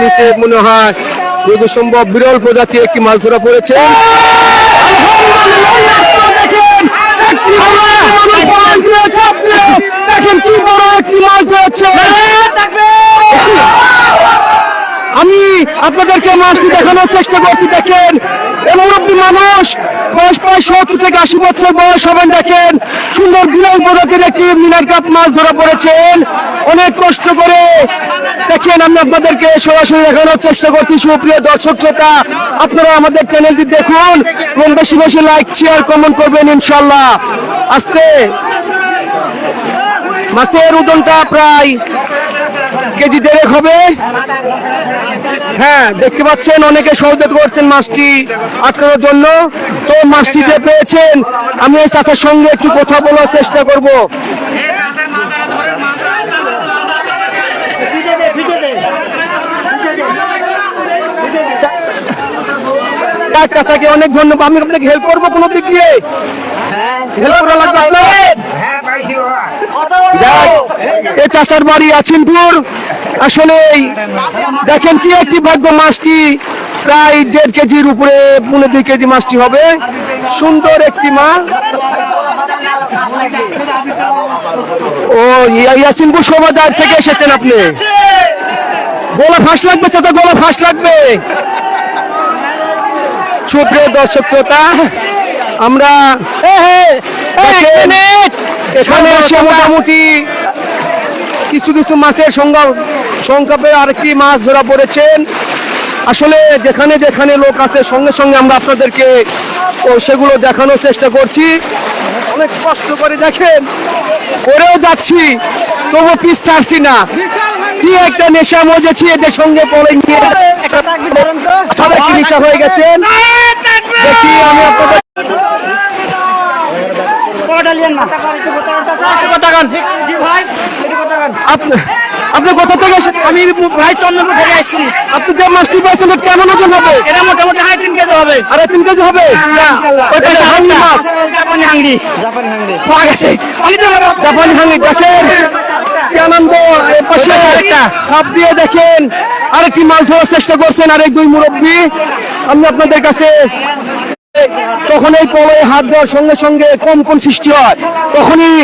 নিচে মনে হয়। যদি সম্ভব বিরল প্রজাতির একটি মাছ ধরা পড়েছে। আমি আপনাদেরকে মাছটি দেখানোর চেষ্টা করছি, দেখেন। মুরব্বী মানুষ, বয়স প্রায় সত্তর থেকে আশি বছর বয়স হবেন, দেখেন। সুন্দর বিরল প্রজাতির একটি মিনার কাপ মাছ ধরা পড়েছেন অনেক কষ্ট করে দেখেন আমি আপনাদেরকে সরাসরি দেখানোর চেষ্টা করছি। সুপ্রিয় দর্শক শ্রোতা, আপনারা আমাদের চ্যানেলটি দেখুন এবং বেশি বেশি লাইক শেয়ার কমেন্ট করবেন ইনশাল্লাহ আজকে মাছের ওজনটা প্রায় কেজি দেড়েক হবে। হ্যাঁ দেখতে পাচ্ছেন, অনেকে সহযোগিতা করছেন মাছটি আটকানোর জন্য। তো মাছটি যে পেয়েছেন, আমি এই সঙ্গে একটু কথা বলার চেষ্টা করব। চাচাকে অনেক ধন্যবাদ, আমি আপনাকে হেল্প করব কোনো দিক দিয়ে। এ চাচার বাড়ি আছিনপুর আসলে দেখেন কি একটি ভাগ্য মাছটি, প্রায় দেড় কেজির উপরে পনেরো দুই কেজি মাছটি হবে। সুন্দর একটি মাছ। ও, ইয়া- ইয়াসিনপুর শোভাদার থেকে এসেছেন আপনি। গোলা ফাঁস লাগবে, চাচা গোলা ফাঁস লাগবে। সুপ্রিয় দর্শক শ্রোতা, আমরা এখানে এসে মোটামুটি কিছু কিছু মাছের সংখ্যা সংখ্যাপে আরেকটি মাছ ধরা পড়েছেন। আসলে যেখানে যেখানে লোক আছে, সঙ্গে সঙ্গে আমরা আপনাদেরকে ও সেগুলো দেখানোর চেষ্টা করছি। অনেক কষ্ট করে দেখেন, করেও যাচ্ছি, তবু পিস ছাড়ছি না। কি একটা নেশা মজেছি এদের সঙ্গে পড়ে নিয়ে সবাই কি নেশা হয়ে গেছেন? দেখি আমি আপনাদের আপনি কোথা থেকে এসেছেন আমি ভাই চন্দ্রপুর থেকে আপনি যে মাছটি পাইছেন কেমন ওজন হবে? এটা মোটামুটি হাই তিন কেজি হবে। আরে তিন কেজি হবে? ওটা হাঙ্গি জাপানি হাঙ্গি। জাপানি হাঙ্গি দেখেন। কি আনন্দ পাশে আরেকটা দিয়ে দেখেন আরেকটি মাছ ধরার চেষ্টা করছেন আরেক দুই মুরব্বী। আমি আপনাদের কাছে তখন এই পলে হাত দেওয়ার সঙ্গে সঙ্গে কম্পন সৃষ্টি হয়। তখনই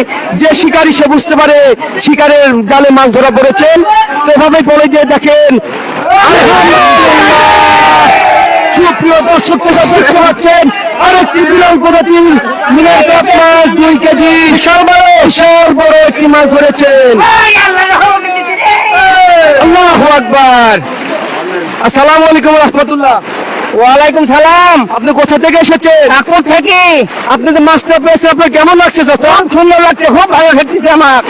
যে শিকারী সে বুঝতে পারে শিকারের জালে মাছ ধরা পড়েছেন। তো এভাবেই পলে দিয়ে দেখেন। সুপ্রিয় দর্শক দেখতে পাচ্ছেন আরেকটি বিরল প্রজাতির মিনার মাছ দুই কেজি বিশাল বড় বিশাল বড় একটি মাছ ধরেছেন। আল্লাহু আকবার। আসসালামু আলাইকুম রহমতুল্লাহ। ওয়ালাইকুম সালাম। আপনি কোথা থেকে এসেছেন? নাগপুর থেকে। আপনি যে মাছটা পেয়েছেন আপনার কেমন লাগছে চাচা? সুন্দর লাগছে খুব ভালো লাগতেছে আমার।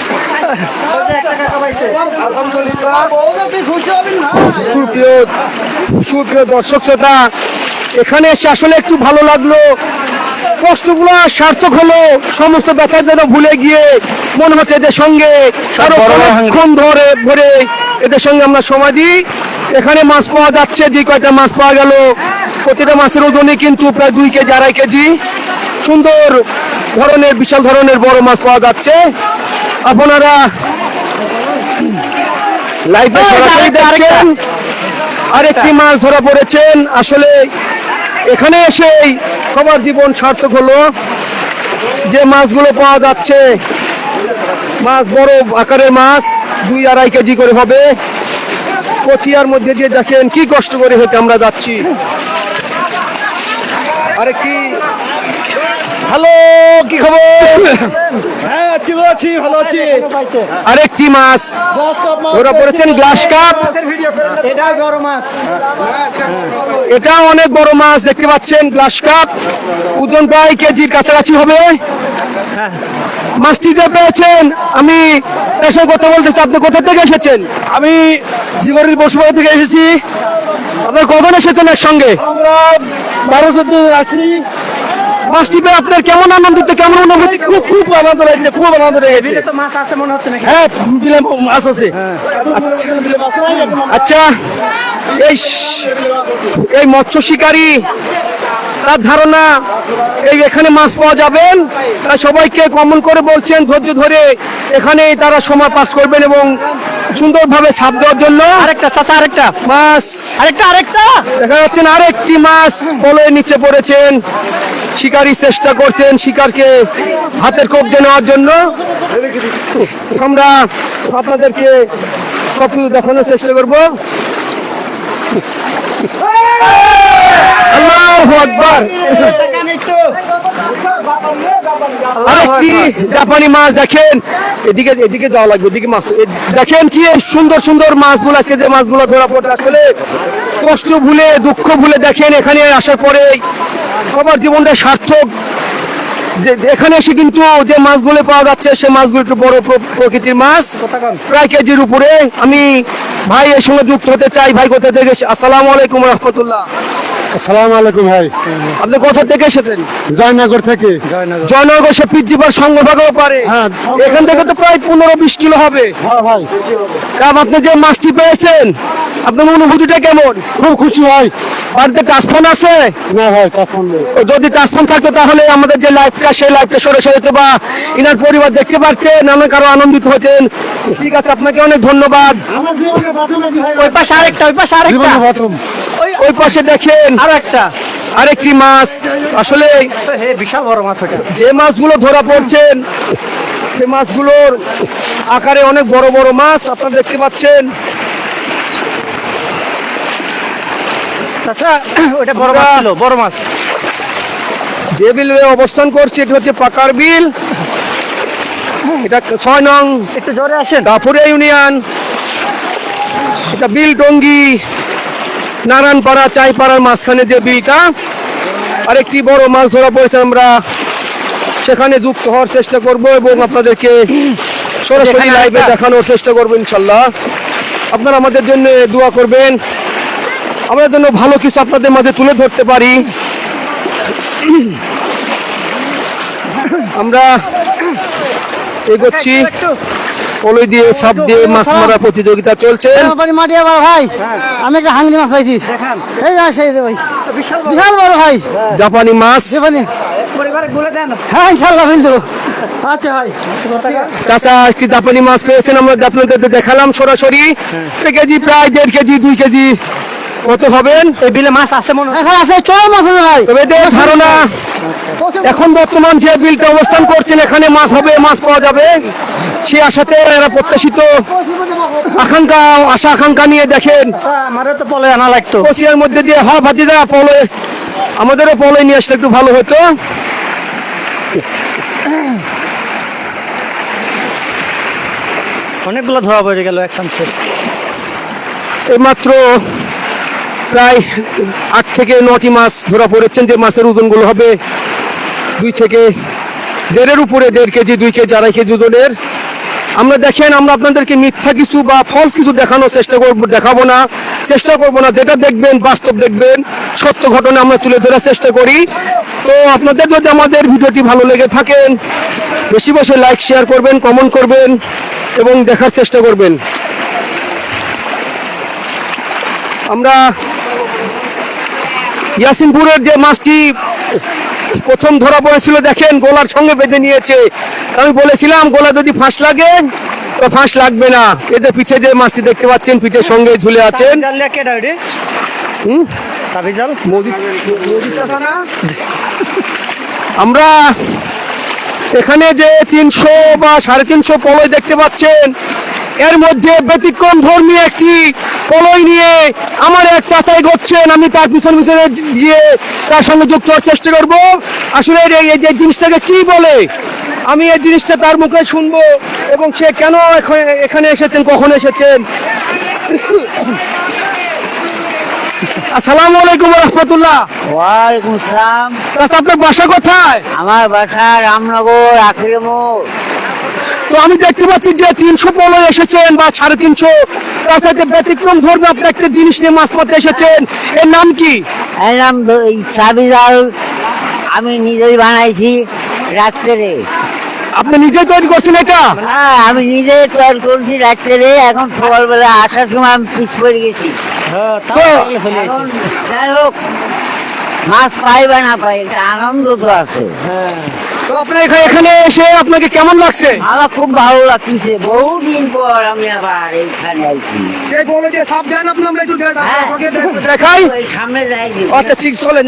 সুপ্রিয় সুপ্রিয় দর্শক শ্রোতা এখানে এসে আসলে একটু ভালো লাগল। কষ্টগুলো সার্থক হলো সমস্ত ব্যথা যেন ভুলে গিয়ে মনে হচ্ছে এদের সঙ্গে আরও অনেকক্ষণ ধরে ভরে এদের সঙ্গে আমরা সময় দিই। এখানে মাছ পাওয়া যাচ্ছে যে কয়টা মাছ পাওয়া গেল। প্রতিটা মাছের ওজনে কিন্তু প্রায় দুই কেজি আড়াই কেজি। সুন্দর ধরনের বিশাল ধরনের বড় মাছ পাওয়া যাচ্ছে। আপনারা লাইভে সরাসরি দেখছেন আরেকটি মাছ ধরা পড়েছেন। আসলে এখানে এসেই সবার জীবন সার্থক হলো। যে মাছগুলো পাওয়া যাচ্ছে, মাছ বড় আকারের মাছ, দুই আড়াই কেজি করে হবে। কচিয়ার মধ্যে যে দেখেন কি কষ্ট করে হতে আমরা যাচ্ছি। আরে কি? হ্যালো কি খবর? হ্যাঁ আছি ভালো আছি ভালো আছি। আরেকটি মাছ? ওরা পড়েছেন গ্লাস কাপ এটা বড় মাছ। এটা অনেক বড় মাছ দেখতে পাচ্ছেন গ্লাস কাপ ওজন প্রায় কেজির কাছাকাছি হবে। মাছটি যে পেয়েছেন আমি এর সঙ্গে কথা বলতেছি আপনি কোথা থেকে এসেছেন? আমি জীবনের বসুবাড়ি থেকে এসেছি। আপনার কখন এসেছেন একসঙ্গে? আমরা বারো চোদ্দ পেয়ে আপনার কেমন আনন্দিত কেমন অনুভূতি? খুব খুব আনন্দ লাগছে খুব আনন্দ লেগেছে। মাছ আছে মনে হচ্ছে নাকি? হ্যাঁ বিলে মাছ আছে। আচ্ছা এই এই মৎস্য শিকারী তার ধারণা এই এখানে মাছ পাওয়া যাবেন। তারা সবাইকে কমন করে বলছেন ধৈর্য ধরে এখানে তারা সময় পাস করবেন এবং সুন্দরভাবে ছাপ দেওয়ার জন্য। আরেকটা চাচা আরেকটা। মাছ। আরেকটা আরেকটা। দেখা যাচ্ছে আরেকটি মাছ পলয়ের নিচে পড়েছেন। শিকারী চেষ্টা করছেন শিকারকে হাতের কবজে নেওয়ার জন্য। আমরা আপনাদেরকে সবকিছু দেখানোর চেষ্টা করব। আল্লাহু আরেকটি জাপানি মাছ দেখেন? এদিকে এদিকে যাওয়া লাগবে, এদিকে মাছ। দেখেন কি সুন্দর সুন্দর মাছগুলো আছে, যে মাছগুলো ধরা পড়ে আসলে কষ্ট ভুলে, দুঃখ ভুলে দেখেন এখানে আসার পরে। সবার জীবনটা সার্থক। যে এখানে এসে কিন্তু যে মাছগুলো পাওয়া যাচ্ছে, সে মাছগুলো একটু বড় প্রকৃতির মাছ। প্রায় কেজির উপরে। আমি ভাই এর সঙ্গে যুক্ত হতে চাই। ভাই কোথা থেকে আসসালামু আলাইকুম রহমতুল্লাহ। আসসালামু আলাইকুম ভাই। আপনি কোথা থেকে এসেছেন? জয়নগর থেকে। জয়নগর। সে পিজিবার সংগ্রহ পারে। হ্যাঁ। এখান থেকে তো প্রায় পনেরো বিশ কিলো হবে। হ্যাঁ ভাই। আপনি যে মাছটি পেয়েছেন আপনার অনুভূতিটা কেমন? খুব খুশি হয় বাড়িতে টাচফোন আছে? না ভাই তখন নেই। যদি টাচফোন থাকতো তাহলে আমাদের যে লাইভটা সেই লাইভটা সরাসরি হতো বা ইনার পরিবার দেখতে পারতেন অনেক আরও আনন্দিত হতেন। ঠিক আছে আপনাকে অনেক ধন্যবাদ। ওই পাশে আরেকটা ওই পাশে আরেকটা। ওই পাশে দেখেন। আরও একটা। আরেকটি মাছ। আসলে বিশাল বড় মাছ যে মাছগুলো ধরা পড়ছেন সে মাছগুলোর আকারে অনেক বড় বড় মাছ আপনারা দেখতে পাচ্ছেন। চাচা ওটা বড় মাছ ছিল বড় মাছ। যে বিলে অবস্থান করছে এটা হচ্ছে পাকার বিল। এটা ছয় নং একটু জোরে আসেন। ইউনিয়ন। এটা বিল টঙ্গি নারায়ণপাড়া চাইপাড়ার মাঝখানে যে বিলটা আরেকটি বড় মাছ ধরা পড়েছে আমরা। সেখানে যুক্ত হওয়ার চেষ্টা করব এবং আপনাদেরকে সরাসরি লাইভে দেখানোর চেষ্টা করব ইনশাল্লাহ। আপনারা আমাদের জন্য দোয়া করবেন। আমরা যেন ভালো কিছু আপনাদের মাঝে তুলে ধরতে পারি। আমরা এগোচ্ছি। পলই দিয়ে সাপ দিয়ে মাছ মারা প্রতিযোগিতা চলছে। মাটি আবার ভাই আমি একটা হাঙ্গি মাছ পাইছি। এই ভাই। বিশাল বড়। ভাই। জাপানি মাছ। দেবানি পরিবারে বলে দেন। হ্যাঁ ইনশাল্লাহ আচ্ছা ভাই। চাচা একটি জাপানি মাছ পেয়েছেন। আমরা আপনাদের দেখালাম সরাসরি। এক কেজি প্রায় দেড় কেজি দুই কেজি। কত হবেন এই বিলে মাছ আছে মনে হয়। আছে চড় মাছ আছে ভাই তবে এদের ধারণা। এখন বর্তমান যে বিলটা অবস্থান করছেন এখানে মাছ হবে মাছ পাওয়া যাবে। সে আশাতে এরা প্রত্যাশিত। আকাঙ্ক্ষা আশা আকাঙ্ক্ষা নিয়ে দেখেন। আমারও তো পলে আনা লাগতো। কোচিয়ার মধ্যে দিয়ে ভাতিজা পলে আমাদেরও পলে নিয়ে আসলে একটু ভালো হতো। অনেকগুলো ধরা পড়ে গেল এক এইমাত্র প্রায় আট থেকে নটি মাছ ধরা পড়েছেন যে মাছের ওজনগুলো হবে দুই থেকে দেড়ের উপরে, দেড় কেজি, দুই কেজি, আড়াই কেজি ওজনের। আমরা দেখেন, আমরা আপনাদেরকে মিথ্যা কিছু বা ফলস কিছু দেখানোর চেষ্টা করব দেখাবো না। চেষ্টা করব না, যেটা দেখবেন বাস্তব দেখবেন। সত্য ঘটনা আমরা তুলে ধরার চেষ্টা করি। তো আপনাদের যদি আমাদের ভিডিওটি ভালো লেগে থাকেন বেশি বেশি লাইক শেয়ার করবেন কমেন্ট করবেন এবং দেখার চেষ্টা করবেন। আমরা ইয়াসিনপুরের যে মাছটি প্রথম ধরা পড়েছিল দেখেন গোলার সঙ্গে বেঁধে নিয়েছে। আমি বলেছিলাম গোলা যদি ফাঁস লাগে তো ফাঁস লাগবে না। এদের পিছে যে মাছটি দেখতে পাচ্ছেন পিঠের সঙ্গে ঝুলে আছেন। আমরা এখানে যে তিনশো বা সাড়ে তিনশো পলয় দেখতে পাচ্ছেন এর মধ্যে ব্যতিক্রম ধর্মী একটি পলয় নিয়ে আমার এক চাচাই করছেন আমি তার পিছন পিছনে গিয়ে তার সঙ্গে যুক্ত হওয়ার চেষ্টা করব। আসলে এই- যে জিনিসটাকে কি বলে? আমি এই জিনিসটা তার মুখে শুনব এবং সে কেন এখ- এখানে এসেছেন কখন এসেছেন? আসসালামু আলাইকুম রহমতুল্লাহ। ওয়ালাইকুম সালাম। চাচা আপনার বাসা কোথায়? আমার বাসা রামনগর আখিরে মোড়। তো আমি দেখতে পাচ্ছি যে তিনশো পলো এসেছেন বা সাড়ে তিনশো। তার সাথে ব্যতিক্রম ধর্মে আপনি একটা জিনিস নিয়ে মাছ মারতে এসেছেন। এর নাম কি? এর নাম চাবি জাল আমি নিজেই বানাইছি রাত্রে। আপনি নিজে তৈরি করছেন এটা? হ্যাঁ আমি নিজে তৈরি করছি রাত্রে। এখন সকালবেলা আসার সময় আমি পিছ পড়ে গেছি। হ্যাঁ তো যাই হোক মাছ পাই বা না পাই একটা আনন্দ তো আছে। তো আপনার এখানে এখানে এসে আপনাকে কেমন লাগছে? আমার খুব ভালো লাগতেছে বহুদিন পর আমি আবার এইখানে আইছি। হ্যাঁ। দেখাই। আচ্ছা ঠিক চলেন